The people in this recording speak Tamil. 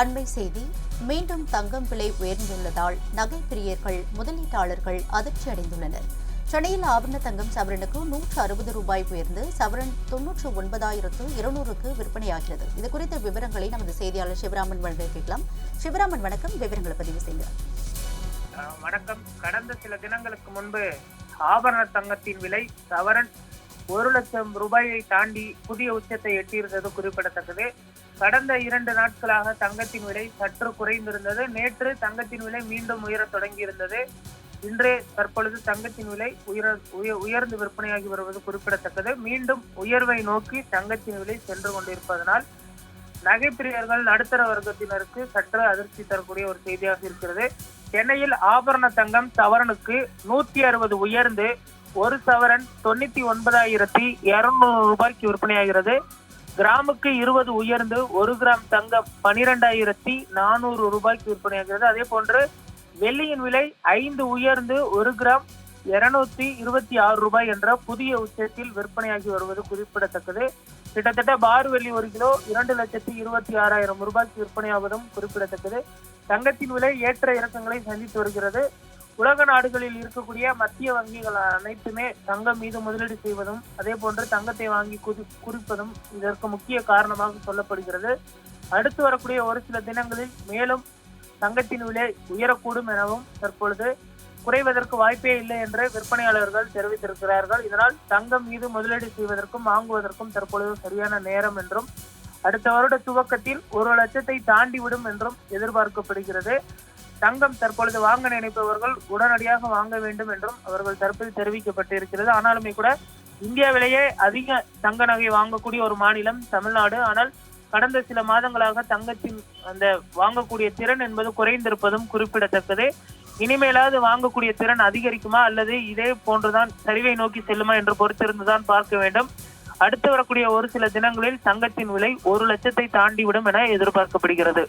அண்மை செய்தி. மீண்டும் தங்கம் விலை உயர்ந்துள்ளதால் நகை பிரியர்கள் முதலீட்டாளர்கள் அதிர்ச்சி அடைந்துள்ளனர். சென்னையில் ஆபரண தங்கம் சவரனுக்கு நூற்று அறுபது ரூபாய் உயர்ந்து சவரன் தொன்னூற்று ஒன்பதாயிரத்து இருநூறுக்கு விற்பனையாகிறது. இது குறித்த விவரங்களை நமது செய்தியாளர் சிவராமன் வழங்க கேட்கலாம். சிவராமன் வணக்கம். விவரங்களை பதிவு செய்யுங்க. வணக்கம். கடந்த சில தினங்களுக்கு முன்பு ஆபரண தங்கத்தின் விலை சவரன் ஒரு லட்சம் ரூபாயை தாண்டி புதிய உச்சத்தை எட்டியிருந்தது குறிப்பிடத்தக்கது. கடந்த இரண்டு நாட்களாக தங்கத்தின் விலை சற்று குறைந்திருந்தது. நேற்று தங்கத்தின் விலை மீண்டும் உயரத் தொடங்கியிருந்தது. இன்றே தற்பொழுது தங்கத்தின் விலை உயர உயர்ந்து விற்பனையாகி வருவது குறிப்பிடத்தக்கது. மீண்டும் உயர்வை நோக்கி தங்கத்தின் விலை சென்று கொண்டிருப்பதனால் நகைப்பிரியர்கள் நடுத்தர வர்க்கத்தினருக்கு சற்று அதிர்ச்சி தரக்கூடிய ஒரு செய்தியாக இருக்கிறது. சென்னையில் ஆபரண தங்கம் சவரனுக்கு நூத்தி அறுபது உயர்ந்து ஒரு சவரன் தொண்ணூத்தி ஒன்பதாயிரத்தி இருநூறு ரூபாய்க்கு விற்பனையாகிறது. கிராமுக்கு இருபது உயர்ந்து ஒரு கிராம் தங்கம் பனிரெண்டாயிரத்தி நானூறு ரூபாய்க்கு விற்பனையாகிறது. அதே போன்று வெள்ளியின் விலை ஐந்து உயர்ந்து ஒரு கிராம் இருநூத்தி இருபத்தி ஆறு ரூபாய் என்ற புதிய உச்சத்தில் விற்பனையாகி வருவது குறிப்பிடத்தக்கது. கிட்டத்தட்ட பார் வெள்ளி ஒரு கிலோ இரண்டு லட்சத்தி இருபத்தி ஆறாயிரம் ரூபாய்க்கு விற்பனையாவதும் குறிப்பிடத்தக்கது. தங்கத்தின் விலை ஏற்ற இறக்கங்களை சந்தித்து வருகிறது. உலக நாடுகளில் இருக்கக்கூடிய மத்திய வங்கிகள் அனைத்துமே தங்கம் மீது முதலீடு செய்வதும் அதே போன்று தங்கத்தை வாங்கி குதி குறிப்பதும் இதற்கு முக்கிய காரணமாக சொல்லப்படுகிறது. அடுத்து வரக்கூடிய ஒரு சில தினங்களில் மேலும் தங்கத்தின் விலை உயரக்கூடும் எனவும் தற்பொழுது குறைவதற்கு வாய்ப்பே இல்லை என்று விற்பனையாளர்கள் தெரிவித்திருக்கிறார்கள். இதனால் தங்கம் மீது முதலீடு செய்வதற்கும் வாங்குவதற்கும் தற்பொழுது சரியான நேரம் என்றும் அடுத்த வருட துவக்கத்தில் ஒரு லட்சத்தை தாண்டி விடும் என்றும் எதிர்பார்க்கப்படுகிறது. தங்கம் தற்பொழுது வாங்க நினைப்பவர்கள் உடனடியாக வாங்க வேண்டும் என்றும் அவர்கள் தரப்பில் தெரிவிக்கப்பட்டிருக்கிறது. ஆனாலுமே கூட இந்தியாவிலேயே அதிக தங்க நகை வாங்கக்கூடிய ஒரு மாநிலம் தமிழ்நாடு. ஆனால் கடந்த சில மாதங்களாக தங்கத்தின் அந்த வாங்கக்கூடிய திறன் என்பது குறைந்திருப்பதும் குறிப்பிடத்தக்கது. இனிமேலாவது வாங்கக்கூடிய திறன் அதிகரிக்குமா அல்லது இதே போன்றுதான் சரிவை நோக்கி செல்லுமா என்று பொறுத்திருந்துதான் பார்க்க வேண்டும். அடுத்து வரக்கூடிய ஒரு சில தினங்களில் தங்கத்தின் விலை ஒரு லட்சத்தை தாண்டிவிடும் என எதிர்பார்க்கப்படுகிறது.